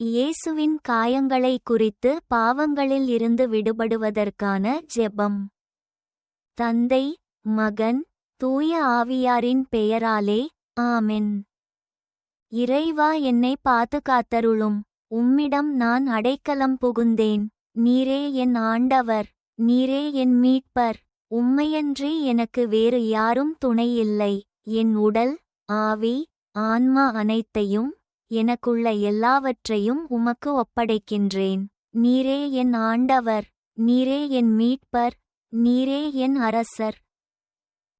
இயேசுவின் காயங்களை குறித்து பாவங்களில் இருந்து விடுபடுவதற்கான ஜெபம். தந்தை மகன் தூய ஆவியாரின் பெயராலே ஆமென். இறைவா என்னை பாதுகாத்தருளும் உம்மிடம் நான் அடைக்கலம் புகுந்தேன். நீரே என் ஆண்டவர். நீரே என் மீட்பர். உம்மையன்றி எனக்கு வேறு யாரும் துணையில்லை என் உடல் ஆவி ஆன்மா அனைத்தையும் எனக்குள்ள எல்லாவற்றையும் உமக்கு ஒப்படைக்கின்றேன். நீரே என் ஆண்டவர் நீரே என் மீட்பர் நீரே என் அரசர்.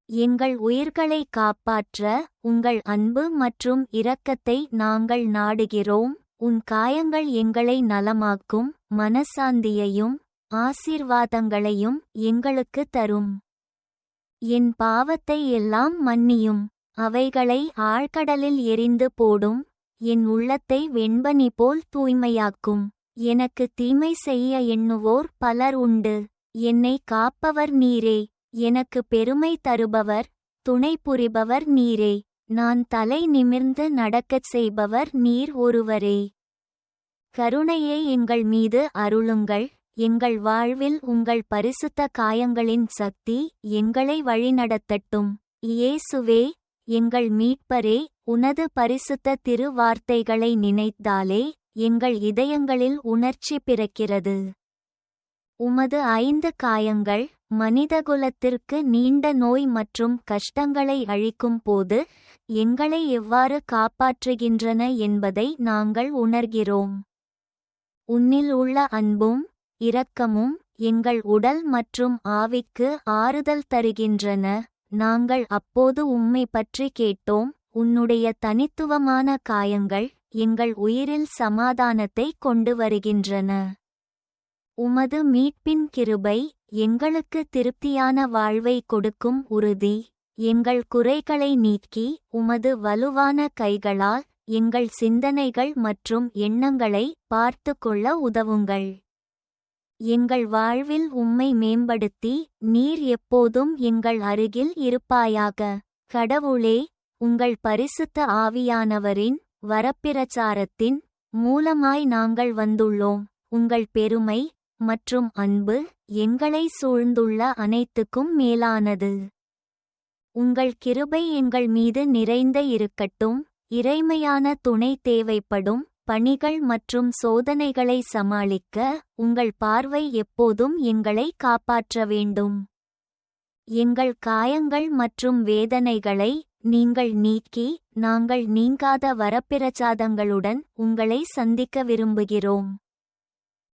எங்கள் உயிர்களை காப்பாற்ற உங்கள் அன்பு மற்றும் இரக்கத்தை நாங்கள் நாடுகிறோம். உன் காயங்கள் எங்களை நலமாக்கும் மனசாந்தியையும் ஆசீர்வாதங்களையும் எங்களுக்கு தரும். என் பாவத்தை எல்லாம் மன்னியும் அவைகளை ஆழ்கடலில் எரிந்து போடும். என் உள்ளத்தை வெண்பனி போல் தூய்மையாக்கும். எனக்கு தீமை செய்ய எண்ணுவோர் பலர் உண்டு. என்னை காப்பவர் நீரே. எனக்கு பெருமை தருபவர் துணை புரிபவர் நீரே. நான் தலை நிமிர்ந்து நடக்கச் செய்பவர் நீர் ஒருவரே. கருணையை எங்கள் மீது அருளுங்கள். எங்கள் வாழ்வில் உங்கள் பரிசுத்த காயங்களின் சக்தி எங்களை வழிநடத்தட்டும். இயேசுவே எங்கள் மீட்பரே உனது பரிசுத்த திருவார்த்தைகளை நினைத்தாலே எங்கள் இதயங்களில் உணர்ச்சி பிறக்கிறது. உமது ஐந்து காயங்கள் மனிதகுலத்திற்கு நீண்ட நோய் மற்றும் கஷ்டங்களை அழிக்கும் போது எங்களை எவ்வாறு காப்பாற்றுகின்றன என்பதை நாங்கள் உணர்கிறோம். உன்னில் உள்ள அன்பும் இரக்கமும் எங்கள் உடல் மற்றும் ஆவிக்கு ஆறுதல் தருகின்றன. நாங்கள் அப்போது உம்மை பற்றி கேட்டோம் உன்னுடைய தனித்துவமான காயங்கள் எங்கள் உயிரில் சமாதானத்தை கொண்டு வருகின்றன. உமது மீட்பின் கிருபை எங்களுக்கு திருப்தியான வாழ்வை கொடுக்கும் உறுதி. எங்கள் குறைகளை நீக்கி உமது வலுவான கைகளால் எங்கள் சிந்தனைகள் மற்றும் எண்ணங்களை பார்த்து கொள்ள உதவுங்கள். எங்கள் வாழ்வில் உம்மை மேம்படுத்தி நீர் எப்போதும் எங்கள் அருகில் இருப்பாயாக. கடவுளே உங்கள் பரிசுத்த ஆவியானவரின் வரப்பிரச்சாரத்தின் மூலமாய் நாங்கள் வந்துள்ளோம். உங்கள் பெருமை மற்றும் அன்பு எங்களை சூழ்ந்துள்ள அனைத்துக்கும் மேலானது. உங்கள் கிருபை எங்கள் மீது நிறைந்த இருக்கட்டும். இறைமையான துணை தேவைப்படும். பணிகள் மற்றும் சோதனைகளை சமாளிக்க உங்கள் பார்வை எப்போதும் எங்களை காப்பாற்ற வேண்டும். எங்கள் காயங்கள் மற்றும் வேதனைகளை நீங்கள் நீக்கி நாங்கள் நீங்காத வரப்பிரசாதங்களுடன் உங்களை சந்திக்க விரும்புகிறோம்.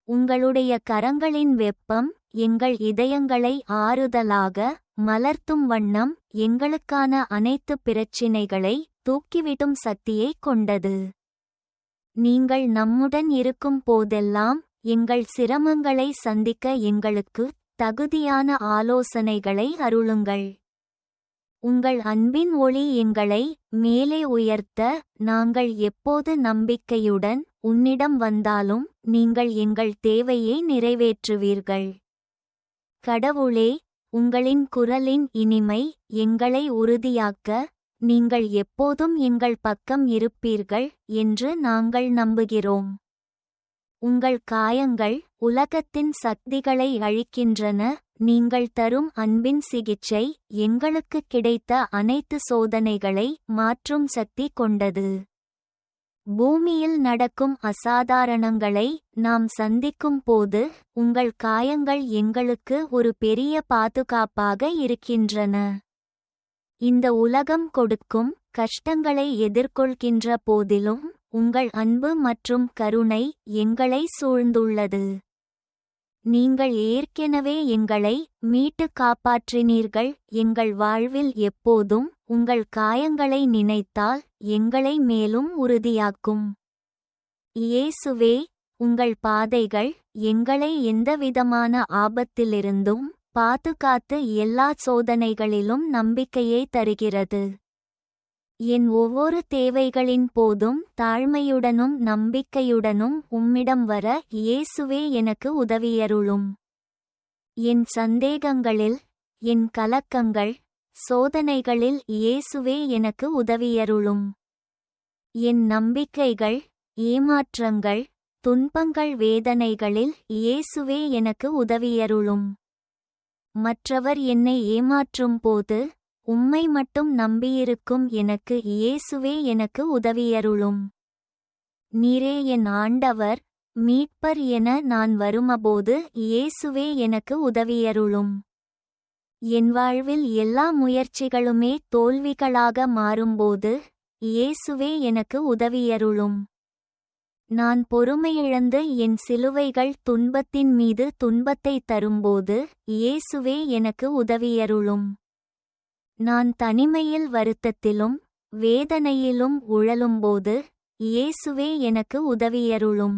உங்களுடைய கரங்களின் வெப்பம் எங்கள் இதயங்களை ஆறுதலாக மலர்த்தும் வண்ணம் எங்களுக்கான அனைத்து பிரச்சினைகளை தூக்கிவிடும் சக்தியை கொண்டது. நீங்கள் நம்முடன் இருக்கும் போதெல்லாம் எங்கள் சிரமங்களை சந்திக்க எங்களுக்கு தகுதியான ஆலோசனைகளை அருளுங்கள். உங்கள் அன்பின் ஒளி எங்களை மேலே உயர்த்த நாங்கள் எப்போது நம்பிக்கையுடன் உன்னிடம் வந்தாலும் நீங்கள் எங்கள் தேவையை நிறைவேற்றுவீர்கள். கடவுளே உங்களின் குரலின் இனிமை எங்களை உறுதியாக்க நீங்கள் எப்போதும் எங்கள் பக்கம் இருப்பீர்கள் என்று நாங்கள் நம்புகிறோம். உங்கள் காயங்கள் உலகத்தின் சக்திகளை அழிக்கின்றன. நீங்கள் தரும் அன்பின் சிகிச்சை எங்களுக்கு கிடைத்த அனைத்து சோதனைகளை மாற்றும் சக்தி கொண்டது. பூமியில் நடக்கும் அசாதாரணங்களை நாம் சந்திக்கும் போது உங்கள் காயங்கள் எங்களுக்கு ஒரு பெரிய பாதுகாப்பாக இருக்கின்றன. இந்த உலகம் கொடுக்கும் கஷ்டங்களை எதிர்கொள்கின்ற போதிலும் உங்கள் அன்பு மற்றும் கருணை எங்களை சூழ்ந்துள்ளது. நீங்கள் ஏற்கெனவே எங்களை மீட்டு காப்பாற்றினீர்கள். எங்கள் வாழ்வில் எப்போதும் உங்கள் காயங்களை நினைத்தால் எங்களை மேலும் உறுதியாக்கும். இயேசுவே உங்கள் பாதைகள் எங்களை எந்தவிதமான ஆபத்திலிருந்தும் பாதுகாத்து எல்லா சோதனைகளிலும் நம்பிக்கையை தருகிறது. என் ஒவ்வொரு தேவைகளின் போதும் தாழ்மையுடனும் நம்பிக்கையுடனும் உம்மிடம் வர இயேசுவே எனக்கு உதவியருளும். என் சந்தேகங்களில் என் கலக்கங்கள் சோதனைகளில் இயேசுவே எனக்கு உதவியருளும். என் நம்பிக்கைகள் ஏமாற்றங்கள் துன்பங்கள் வேதனைகளில் இயேசுவே எனக்கு உதவியருளும். மற்றவர் என்னை ஏமாற்றும் போது உம்மை மட்டும் நம்பியிருக்கும் எனக்கு இயேசுவே எனக்கு உதவியருளும். நீரே என் ஆண்டவர் மீட்பர் என நான் வருமபோது இயேசுவே எனக்கு உதவியருளும். என் வாழ்வில் எல்லா முயற்சிகளுமே தோல்விகளாக மாறும்போது இயேசுவே எனக்கு உதவியருளும். நான் பொறுமையிழந்து என் சிலுவைகள் துன்பத்தின் மீது துன்பத்தை தரும்போது இயேசுவே எனக்கு உதவியருளும். நான் தனிமையில் வருத்தத்திலும் வேதனையிலும் உழலும்போது இயேசுவே எனக்கு உதவியருளும்.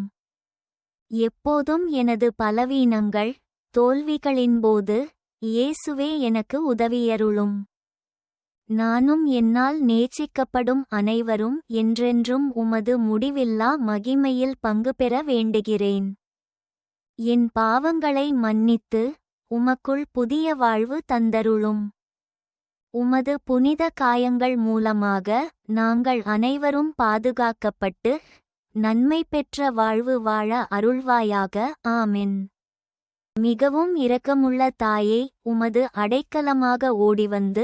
எப்போதும் எனது பலவீனங்கள் தோல்விகளின்போது இயேசுவே எனக்கு உதவியருளும். நானும் என்னால் நேசிக்கப்படும் அனைவரும் என்றென்றும் உமது முடிவில்லா மகிமையில் பங்கு பெற வேண்டுகிறேன். என் பாவங்களை மன்னித்து உமக்குள் புதிய வாழ்வு தந்தருளும். உமது புனித காயங்கள் மூலமாக நாங்கள் அனைவரும் பாதுகாக்கப்பட்டு நன்மை பெற்ற வாழ்வு வாழ அருள்வாயாக. ஆமென். மிகவும் இரக்கமுள்ள தாயே உமது அடைக்கலமாக ஓடிவந்து